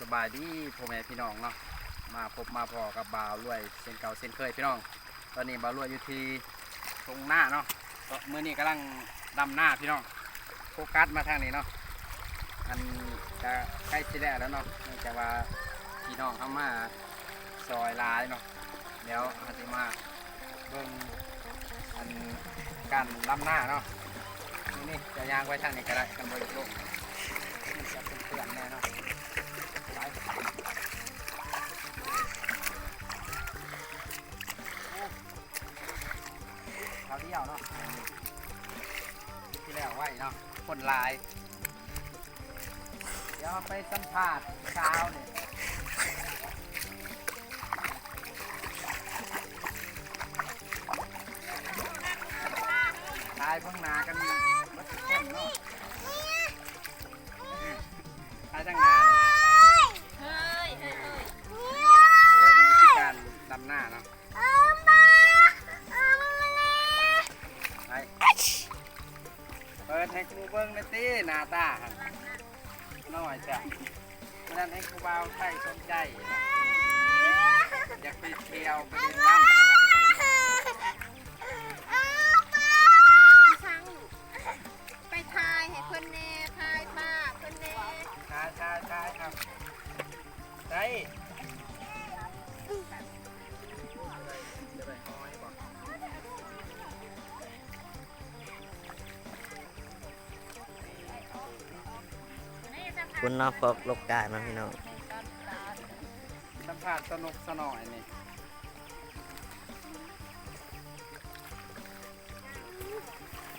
สบายดีพ่อแม่พี่น้องเนาะมาพบมาพอกับบ่าวรวยเส้นเก่าเส้นเคยพี่น้อง ตอนนี้บ่าวรวยอยู่ที่ตรงหน้าเนาะก็มื้อนี้กำลังดำหน้าพี่น้องโฟกัสมาทางนี้เนาะอันจะใกล้สิแล้วแล้วเนาะเนื่องจากว่าพี่น้องเข้ามาซอยลายเนาะเดี๋ยวอาจจะมาเบิ่งอันการดำหน้าเนาะนี่จะยางไว้ทางนี้ก็ได้กันบริโภคนี่จะเป็นเพื่อนแน่เนาะ เขาเดียวเนาะที่แล้วไว้เนาะคนลาย เดี๋ยวไปสัมภาษณ์สาวเนี่ยตายเพิ่งนากัน ให้ครูเบิ้งไปตีหน้าตาหันน้อยจ้ะเพราะนั้นให้ครูบ่าวใครสนใจ อยากไปเที่ยวไปเล่นน้ำ คุณน้องพกลูกกามาพี่น้องสัมภาษณ์สนุกสนอยนี่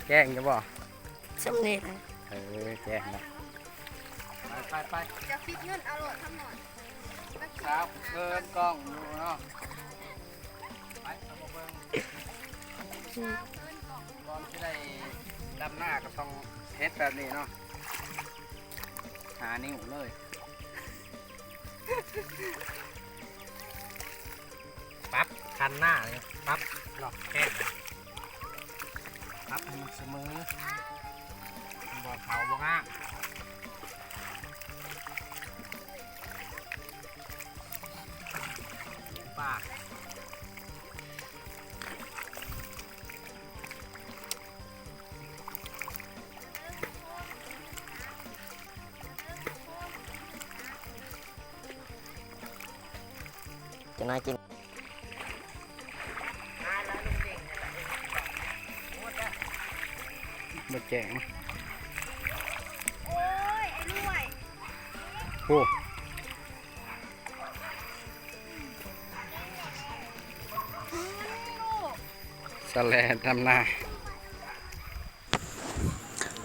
แกล้งจะบอกสำเนียงเออแกล้งนะไปไปไปจะฟิตเงินเอาโหลดทำหน่อยครับเกินกล้องอยู่เนาะไปเอามาเบิ่งก่อนที่ได้ดำหน้าก็ต้องเฮ็ดแบบนี้เนาะ หานิ้วเลยปั๊บคันหน้าเลยปั๊บหลอกแค่ปั๊บให้มันเสมอบอกเขาบอกง่าง จะน่ากินบดแจ้งโอ้ยไอ้รวยโอ้สแลนทำหน้า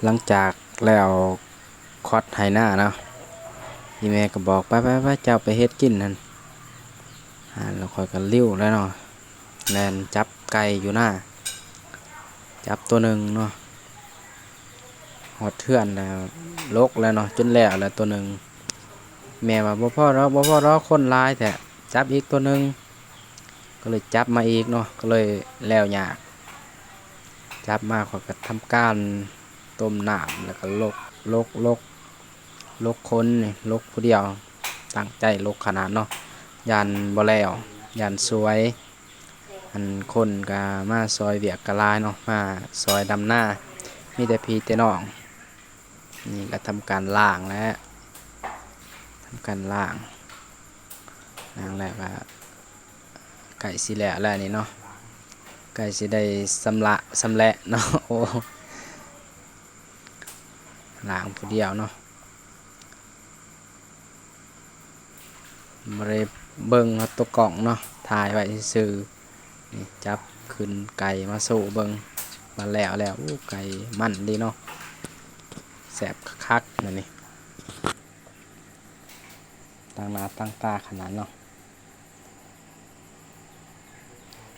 หลังจากแล้วคอดไฮหน้าเนาะพี่แม่ก็บอกไปไปไปเจ้าไปเฮ็ดกินนั่น อ่าแล้วคอยกันลิ้วแล้วเนาะแลนจับไก่อยู่หน้า จับตัวหนึ่งเนาะหอดเทื่อนแล้วลกแล้วเนาะจนแล้วแล้วตัวหนึ่งแม่ว่าบ่พ่อเราบ่พ่อเราคนร้ายแต่จับอีกตัวหนึ่งก็เลยจับมาอีกเนาะก็เลยแล้วยากจับมาขอยก็ทำการต้มน้ำแล้วก็ลกลกลกลกคนนี่ลกผู้เดียวตั้งใจลกขนาดเนาะ ยันบ่แล้วยันสวย อันคนก็มาซอยเวียกกะลายเนาะมาซอยดำหน้า มีแต่พี่แต่น้อง นี่ก็ทำการล่างแล้วทำการล่างล่างแล้วก็ไก่สิแหละแล้วนี่เนาะไก่สิได้สำละสำแหละเนาะโอ้ล่างผู้เดียวเนาะ มาเลยเบิ่งเอาตัวกล่องเนาะถ่ายไว้ซื่อนี่จับขึ้นไก่มาสู้เบิงมาแล้วแล้วไก่มันดีเนาะแสบคักนั่นนี่ตั้งหน้าตั้งตาขนาดเนาะ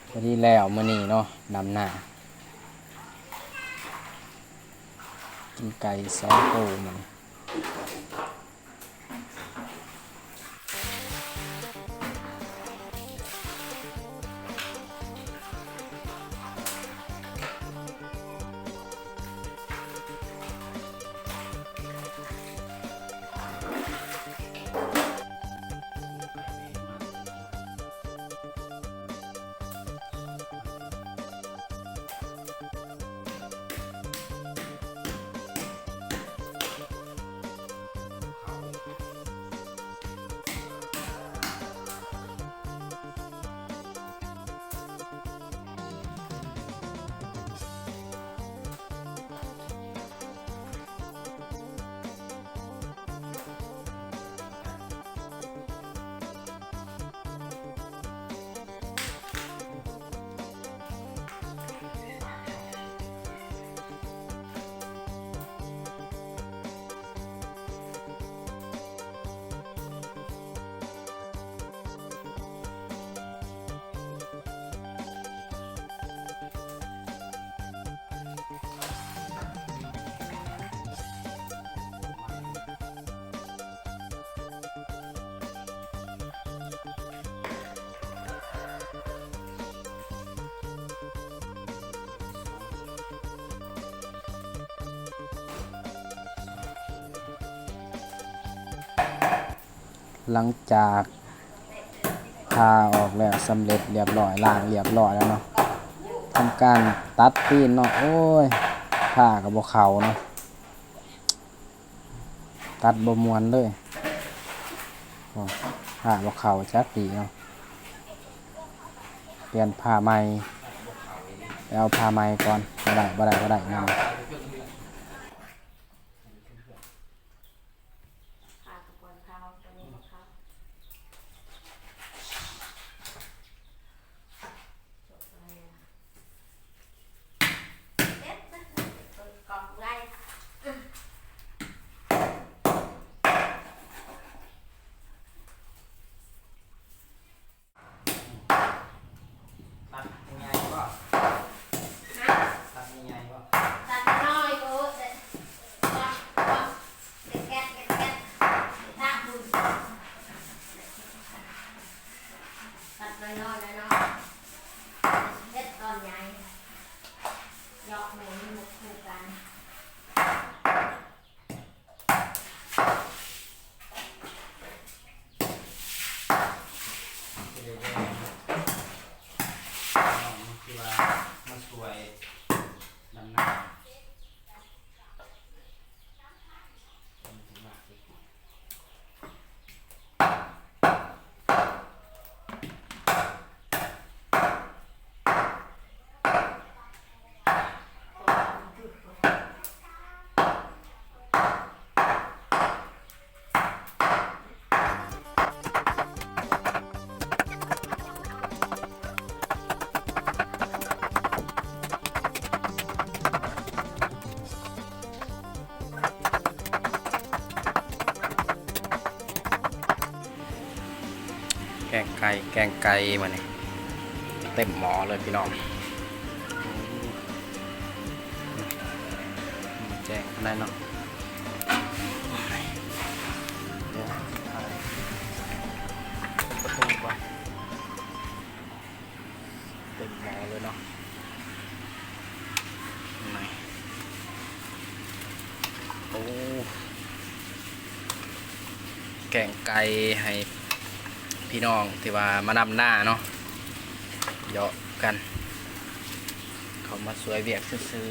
พอดีแล้วมื้อนี้เนาะดำหน้ากินไก่สองโตมัน หลังจากพาออกแล้วสำเร็จเรียบร้อยล้างเรียบร้อยแล้วเนาะทำการตัดตีนเนาะโอ้ยผ้ากับบเขาเนาะตัดบมวนเลยผ้าบเขาจักดีเนาะเปลี่ยนผ้าใหม่เอาผ้าใหม่ก่อนบ่ได้บ่ได้บ่ได้นำ ตัดยังไงก็ตัดยังไงก็ ตัดน้อยกูเด็ดตัดตัดเด็ดแก๊สเด็ดแก๊สตัดดูตัดน้อยๆน้อยๆเด็ดตอนใหญ่ยอกแม่นี่หมดคู่กัน จะได้ได้มันคือว่ามันส วยดำหน้า งไก่แกงไก่มาเนี่ยเต็มหมอเลยพี่น้องมาแจ้งกันได้เนาะเดี๋ยวถ่ายประตูก่อนเต็มหมอเลยเนาะไหนโอ้แกงไก่ให้ พี่น้องที่ว่ามานำหน้าเนาะเหยาะกัน เขามาสวยเวียกซื้อ